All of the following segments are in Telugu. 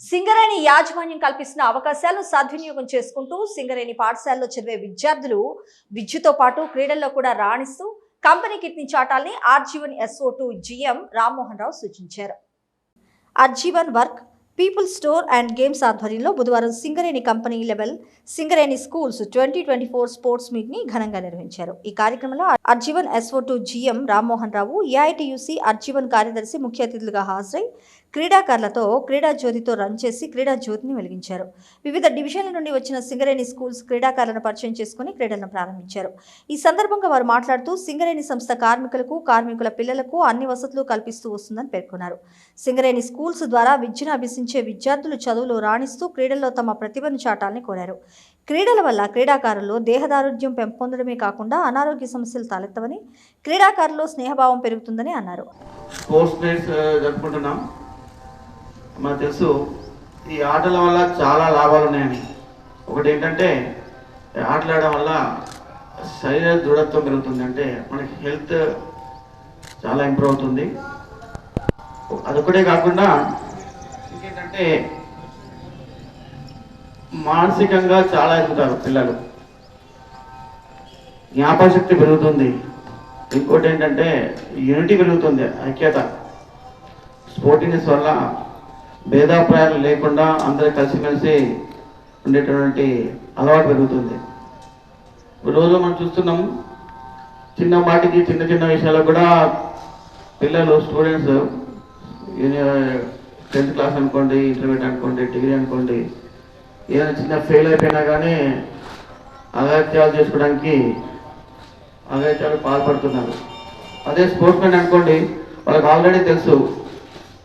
సింగరేణి యాజమాన్యం కల్పిస్తున్న అవకాశాలను సద్వినియోగం చేసుకుంటూ సింగరేణి పాఠశాలలో చదివే విద్యార్థులు విద్యతో పాటు క్రీడల్లో కూడా రాణిస్తూ కంపెనీ కిట్ని చాటాలని RG one SO to GM Rammohan Rao సూచించారు. RG one work people store and games ఆధ్వర్యంలో బుధవారం Singareni company level Singareni schools twenty twenty four sports మీట్ని ఘనంగా నిర్వహించారు. ఈ కార్యక్రమంలో RG one SO to GM Rammohan Rao AITUC RG one కార్యదర్శి ముఖ్య అతిథులుగా హాజరై క్రీడాకారులతో క్రీడా జ్యోతితో రన్ చేసి క్రీడా జ్యోతిని వెలిగించారు. వివిధ డివిజన్ల నుండి వచ్చిన సింగరేణి స్కూల్స్ క్రీడాకారులను పరిచయం చేసుకుని క్రీడలను ప్రారంభించారు. ఈ సందర్భంగా వారు మాట్లాడుతూ సింగరేణి సంస్థ కార్మికులకు కార్మికుల పిల్లలకు అన్ని వసతులు కల్పిస్తూ వస్తుందని పేర్కొన్నారు. సింగరేణి స్కూల్స్ ద్వారా విద్యను అభ్యసించే విద్యార్థులు చదువులో రాణిస్తూ క్రీడల్లో తమ ప్రతిభను చాటాలని కోరారు. క్రీడల వల్ల క్రీడాకారుల్లో దేహదారుఢ్యం పెంపొందడమే కాకుండా అనారోగ్య సమస్యలు తలెత్తవని క్రీడాకారుల్లో స్నేహభావం పెరుగుతుందని అన్నారు. స్పోర్ట్స్ డేస్ జరుపుకుంటున్నాం. మనకు తెలుసు ఈ ఆటల వల్ల చాలా లాభాలు ఉన్నాయని. ఒకటి ఏంటంటే ఆటలాడడం వల్ల శరీర దృఢత్వం పెరుగుతుంది. అంటే మనకి హెల్త్ చాలా ఇంప్రూవ్ అవుతుంది. అదొకటే కాకుండా ఏంటంటే మానసికంగా చాలా ఎదుగుతారు పిల్లలు. జ్ఞాపశక్తి పెరుగుతుంది. ఇంకోటి ఏంటంటే యూనిటీ పెరుగుతుంది ఐక్యత. స్పోర్టింగ్స్ వల్ల భేదాభిప్రాయాలు లేకుండా అందరూ కలిసిమెలిసి ఉండేటటువంటి అలవాటు పెరుగుతుంది. ఈ రోజు మనం చూస్తున్నాం చిన్న వాటికి చిన్న చిన్న విషయాలు కూడా పిల్లలు స్టూడెంట్స్ టెన్త్ క్లాస్ అనుకోండి ఇంటర్మీడియట్ అనుకోండి డిగ్రీ అనుకోండి ఏదైనా చిన్న ఫెయిల్ అయిపోయినా కానీ అగత్యాలు చేసుకోవడానికి అగత్యాలు పాల్పడుతున్నారు. అదే స్పోర్ట్స్ అనుకోండి వాళ్ళకి ఆల్రెడీ తెలుసు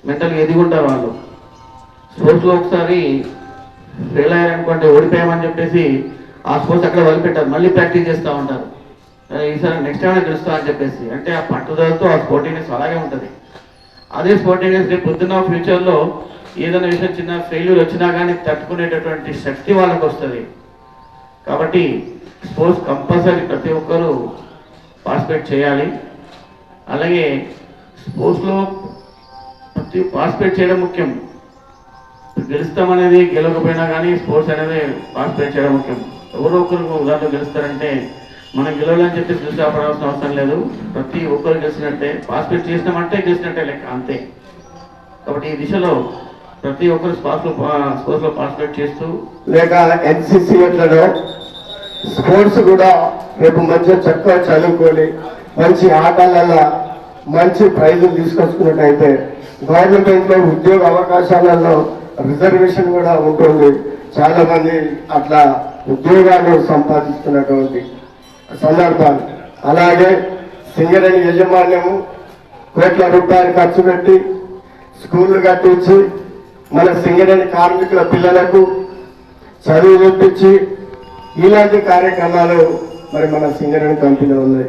మెంటల్గా ఎదిగుంటారు వాళ్ళు. స్పోర్ట్స్లో ఒకసారి ఫెయిల్ అయ్యారనుకోండి ఓడిపోయామని చెప్పేసి ఆ స్పోర్ట్స్ అక్కడ వదిలిపెట్టారు మళ్ళీ ప్రాక్టీస్ చేస్తూ ఉంటారు. ఈసారి నెక్స్ట్ టైం గెలుస్తా అని చెప్పేసి అంటే ఆ పట్టుదలతో ఆ స్పోర్టింగ్నెస్ అలాగే ఉంటుంది. అదే స్పాంటేనియస్ రేపు పొద్దున్న ఫ్యూచర్లో ఏదైనా విషయం చిన్న ఫెయిల్యూర్ వచ్చినా కానీ తట్టుకునేటటువంటి శక్తి వాళ్ళకి వస్తుంది కాబట్టి స్పోర్ట్స్ కంపల్సరీ ప్రతి ఒక్కరూ పార్టిసిపేట్ చేయాలి. అలాగే స్పోర్ట్స్లో ప్రతి పార్టిసిపేట్ చేయడం ముఖ్యం. గెలుస్తామనేది గెలవకపోయినా కానీ స్పోర్ట్స్ అనేది పార్టిసిపేట్ చేయడం ముఖ్యం. ఎవరో ఒకరు దాంట్లో గెలుస్తారంటే మనం గెలవాలని చెప్పి నిరుత్సాహపడాల్సిన అవసరం లేదు. ప్రతి ఒక్కరు గెలిచినట్టే పార్టిసిపేట్ చేసినామంటే గెలిచినట్టే లెక్క అంతే. కాబట్టి ఈ దిశలో ప్రతి ఒక్కరు స్పోర్ట్స్లో స్పోర్ట్స్లో పార్టిసిపేట్ చేస్తూ లేక ఎన్సిసి స్పోర్ట్స్ కూడా రేపు మంచిగా చక్కగా చదువుకొని మంచి ఆటలలో మంచి ప్రైజులు తీసుకొచ్చుకున్నట్టయితే గవర్నమెంట్ ఉద్యోగ అవకాశాలలో రిజర్వేషన్ కూడా ఉంటుంది. చాలా మంది అట్లా ఉద్యోగాలు సంపాదిస్తున్నటువంటి సందర్భాలు. అలాగే సింగరేణి యజమాన్యము కోట్ల రూపాయలు ఖర్చు పెట్టి స్కూళ్ళు కట్టించి మన సింగరేణి కార్మికుల పిల్లలకు చదువు చూపించి ఇలాంటి కార్యక్రమాలు మరి మన సింగరేణి కంపెనీలో ఉన్నాయి.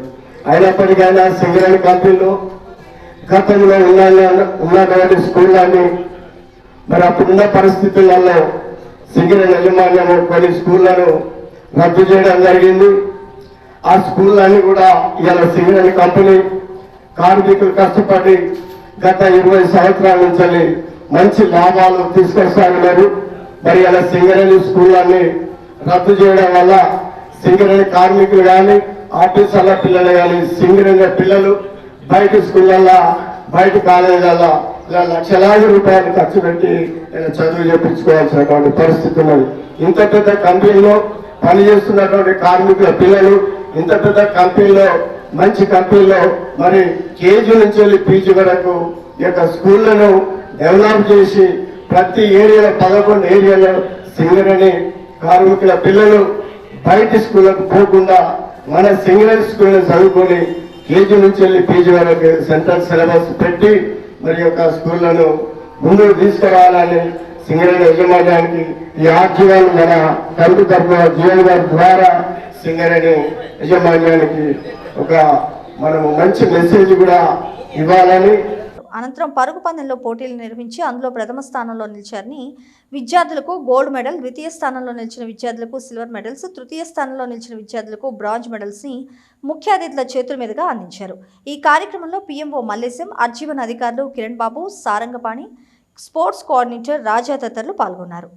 అయినప్పటికైనా సింగరేణి కంపెనీలో గతంలో ఉన్న ఉన్నటువంటి స్కూళ్ళని మరి అప్పుడున్న పరిస్థితులలో సింగరేణి యజమాన్యము కొన్ని స్కూళ్ళను రద్దు చేయడం జరిగింది. ఆ స్కూళ్ళన్నీ కూడా ఇవాళ సింగరేణి కంపెనీ కార్మికులు కష్టపడి గత ఇరవై సంవత్సరాల నుంచి మంచి లాభాలు తీసుకొస్తారన్నారు మరి అలా సింగరేణి స్కూళ్ళన్ని రద్దు చేయడం వల్ల సింగరేణి కార్మికులు కానీ ఆఫీసర్ల పిల్లలు కానీ సింగరేణి పిల్లలు బయట స్కూళ్ళల్లో బయట కాలేజీలలో ఇలా లక్షలాది రూపాయలు ఖర్చు పెట్టి చదువు చెప్పించుకోవాల్సినటువంటి పరిస్థితి ఉన్నది. ఇంత పెద్ద కంపెనీలో పనిచేస్తున్నటువంటి కార్మికుల పిల్లలు ఇంత పెద్ద కంపెనీలో మంచి కంపెనీలో మరి కేజీ నుంచి వెళ్ళి పీజీ వరకు ఈ యొక్క స్కూళ్ళను డెవలప్ చేసి ప్రతి ఏరియాలో పదకొండు ఏరియాలో సింగరేణి కార్మికుల పిల్లలు బయట స్కూళ్ళకు పోకుండా మన సింగరేణి స్కూల్లో చదువుకొని కేజీ నుంచి వెళ్ళి పీజీ వరకు సెంట్రల్ సిలబస్ పెట్టి మరి యొక్క స్కూళ్ళను ముందుకు తీసుకురావాలని సింగరేణి యజమాన్యానికి ఈ ఆర్జీవాలు మన కలుపు తరఫున జీవన్ గారి ద్వారా సింగరేణి యజమాన్యానికి ఒక మనము మంచి మెసేజ్ కూడా ఇవ్వాలని. అనంతరం పరుగు పందెంలో పోటీలు నిర్వహించి అందులో ప్రథమ స్థానంలో నిలిచారని విద్యార్థులకు గోల్డ్ మెడల్ ద్వితీయ స్థానంలో నిలిచిన విద్యార్థులకు సిల్వర్ మెడల్స్ తృతీయ స్థానంలో నిలిచిన విద్యార్థులకు బ్రాంజ్ మెడల్స్ని ముఖ్య అతిథుల చేతుల మీదుగా అందించారు. ఈ కార్యక్రమంలో పీఎంఓ మల్లేశం అర్జీవన్ అధికారులు కిరణ్ బాబు సారంగపాణి స్పోర్ట్స్ కోఆర్డినేటర్ రాజా తదితరులు పాల్గొన్నారు.